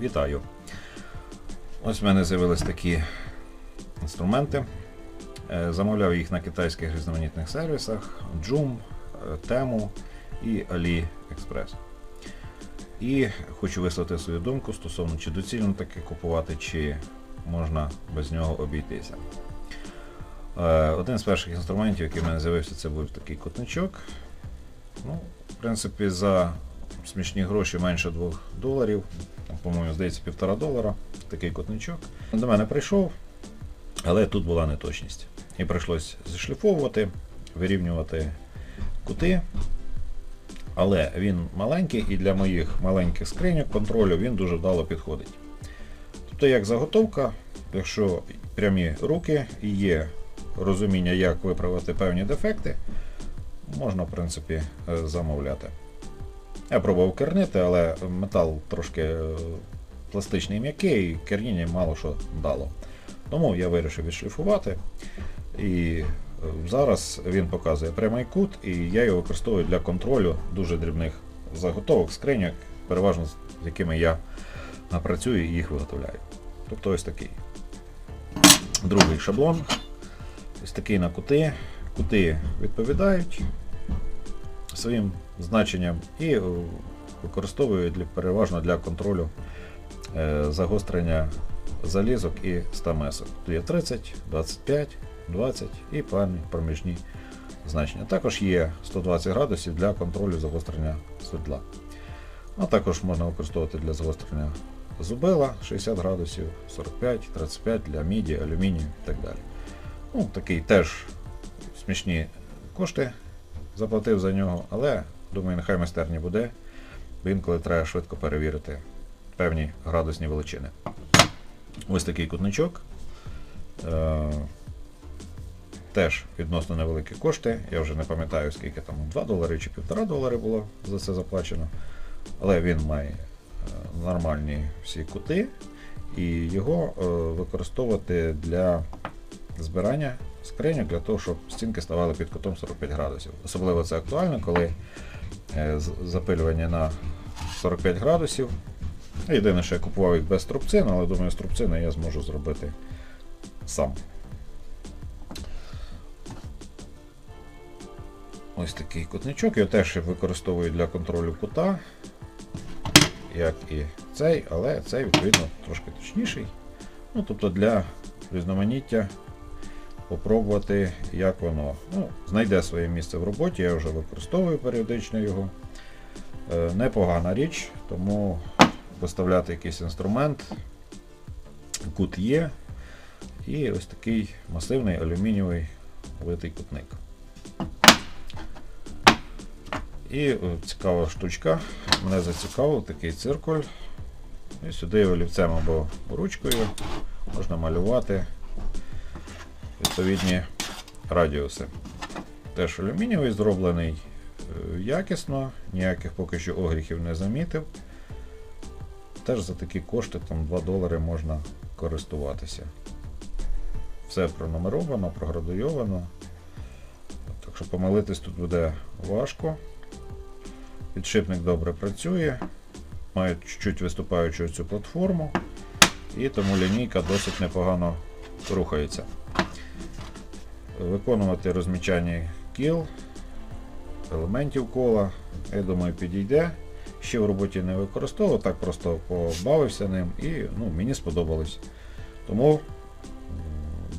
Вітаю! Ось в мене з'явились такі інструменти. Е, Замовляв їх на китайських різноманітних сервісах Joom, е, Temu і AliExpress. І хочу висловити свою думку стосовно чи доцільно таке купувати, чи можна без нього обійтися. Е, Один з перших інструментів, який в мене з'явився, це був такий котничок. Ну, в принципі, за смішні гроші менше 2 доларів, по-моєму, здається, півтора долара, такий котничок. До мене прийшов, але тут була неточність. І прийшлось зішліфовувати, вирівнювати кути. Але він маленький і для моїх маленьких скриньок контролю він дуже вдало підходить. Тобто, як заготовка, якщо прямі руки і є розуміння, як виправити певні дефекти, можна, в принципі, е, замовляти. Я пробував кернити, але метал трошки е, пластичний м'який, і керніння мало що дало. Тому я вирішив відшліфувати. І е, зараз він показує прямий кут, і я його використовую для контролю дуже дрібних заготовок, скриньок, переважно з якими я а, працюю і їх виготовляю. Тобто ось такий. Другий шаблон. Ось такий на кути. Кути відповідають своїм значенням і е, використовую для, переважно для контролю е, загострення залізок і стамесок. Є 30, 25, 20 і певні проміжні значення. Також є 120 градусів для контролю загострення свердла. А також можна використовувати для загострення зубила 60 градусів, 45, 35 для міді, алюмінію і так далі. Ну, такий теж смішні кошти заплатив за нього, але думаю, нехай майстерні буде, бо інколи треба швидко перевірити певні градусні величини. Ось такий кутничок. Е, теж відносно невеликі кошти. Я вже не пам'ятаю, скільки там 2 долари чи 1,5 долари було за це заплачено. Але він має е, нормальні всі кути, і його е, використовувати для збирання скриньок для того, щоб стінки ставали під кутом 45 градусів. Особливо це актуально, коли е, запилювання на 45 градусів. Єдине, що я купував їх без струбцин, але думаю, струбцини я зможу зробити сам. Ось такий кутничок. Я теж використовую для контролю кута, як і цей, але цей, відповідно, трошки точніший. Ну, тобто для різноманіття попробувати, як воно ну, знайде своє місце в роботі, я вже використовую періодично його. Е, непогана річ, тому виставляти якийсь інструмент, кут є, і ось такий масивний алюмінієвий литий кутник. І е, цікава штучка, мене зацікавив такий циркуль. І сюди олівцем або ручкою можна малювати відповідні радіуси. Теж алюмінієвий зроблений е, якісно, ніяких поки що огріхів не замітив. Теж за такі кошти, там 2 долари можна користуватися. Все пронумеровано, проградуйовано. Так що помилитись тут буде важко. Підшипник добре працює, має чуть-чуть виступаючу цю платформу, і тому лінійка досить непогано рухається. Виконувати розмічання кіл, елементів кола, я думаю, підійде. Ще в роботі не використовував, так просто побавився ним і ну, мені сподобалось. Тому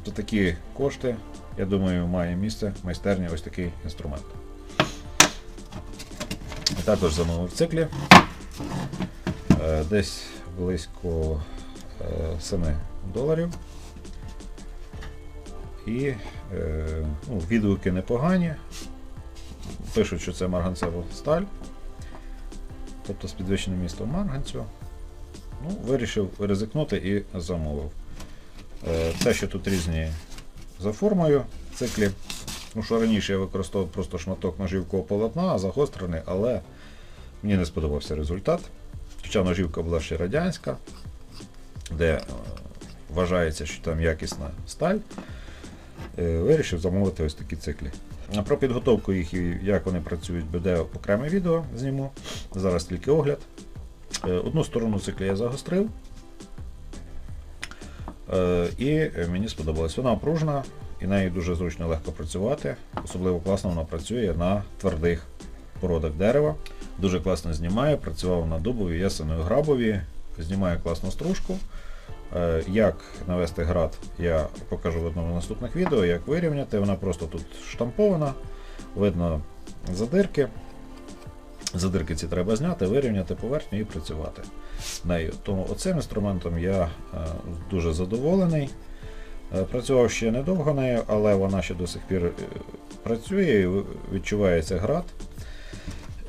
за такі кошти, я думаю, має місце в майстерні ось такий інструмент. Також замовив в циклі. Е, Десь близько е, 7 доларів. І е, ну, відгуки непогані. Пишуть, що це марганцева сталь, тобто з підвищеним містом марганцю. Ну, вирішив ризикнути і замовив. Е, те, що тут різні за формою циклі. Ну, що раніше я використовував просто шматок ножівкового полотна, загострений, але мені не сподобався результат. Хоча ножівка була ще радянська, де е, вважається, що там якісна сталь. Е, Вирішив замовити ось такі циклі. Про підготовку їх і як вони працюють, буде окреме відео зніму. Зараз тільки огляд. Е, Одну сторону цикла я загострив. Е, І мені сподобалось. Вона пружна і нею дуже зручно легко працювати. Особливо класно вона працює на твердих породах дерева. Дуже класно знімає, працював на дубові, ясеною грабові, знімає класну стружку. Е, Як навести град, я покажу в одному з наступних відео, як вирівняти. Вона просто тут штампована, видно задирки. Задирки ці треба зняти, вирівняти поверхню і працювати нею. Тому оцим інструментом я е, дуже задоволений. Е, Працював ще недовго нею, але вона ще до сих пір працює відчувається град.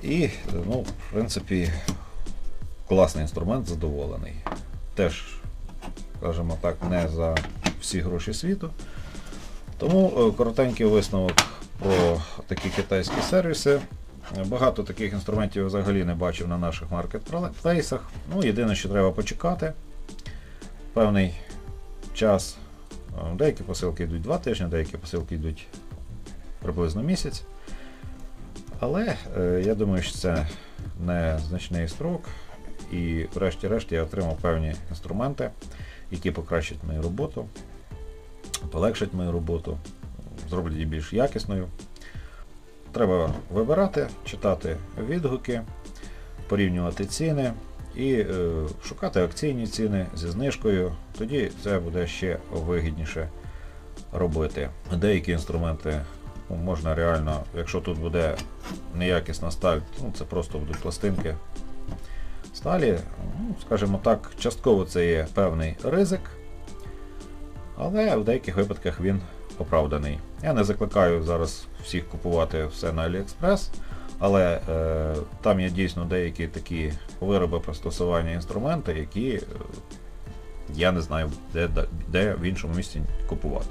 І, ну, в принципі, класний інструмент, задоволений. Теж, скажімо так, не за всі гроші світу. Тому е, коротенький висновок про такі китайські сервіси. Багато таких інструментів взагалі не бачив на наших маркетплейсах. Ну, єдине, що треба почекати певний час. Е, Деякі посилки йдуть 2 тижні, деякі посилки йдуть приблизно місяць. Але е, я думаю, що це не значний строк. І врешті-решт я отримав певні інструменти, які покращать мою роботу, полегшать мою роботу, зроблять її більш якісною. Треба вибирати, читати відгуки, порівнювати ціни і е, шукати акційні ціни зі знижкою. Тоді це буде ще вигідніше робити. Деякі інструменти можна реально, якщо тут буде неякісна сталь, ну, це просто будуть пластинки сталі. Ну, скажімо так, частково це є певний ризик, але в деяких випадках він оправданий. Я не закликаю зараз всіх купувати все на AliExpress, але е, там є дійсно деякі такі вироби пристосування інструменти, які е, я не знаю, де, де в іншому місці купувати.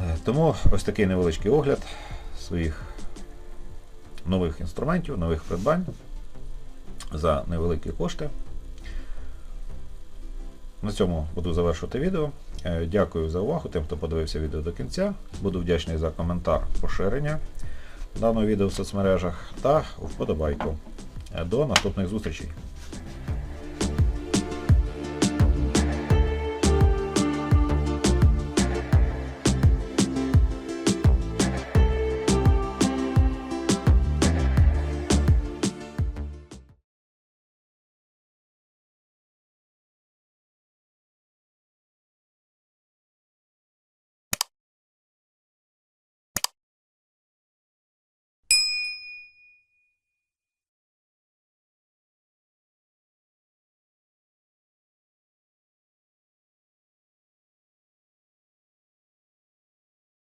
Е, Тому ось такий невеличкий огляд своїх нових інструментів, нових придбань за невеликі кошти. На цьому буду завершувати відео. Е, Дякую за увагу тим, хто подивився відео до кінця. Буду вдячний за коментар, поширення даного відео в соцмережах та вподобайку. Е, До наступних зустрічей!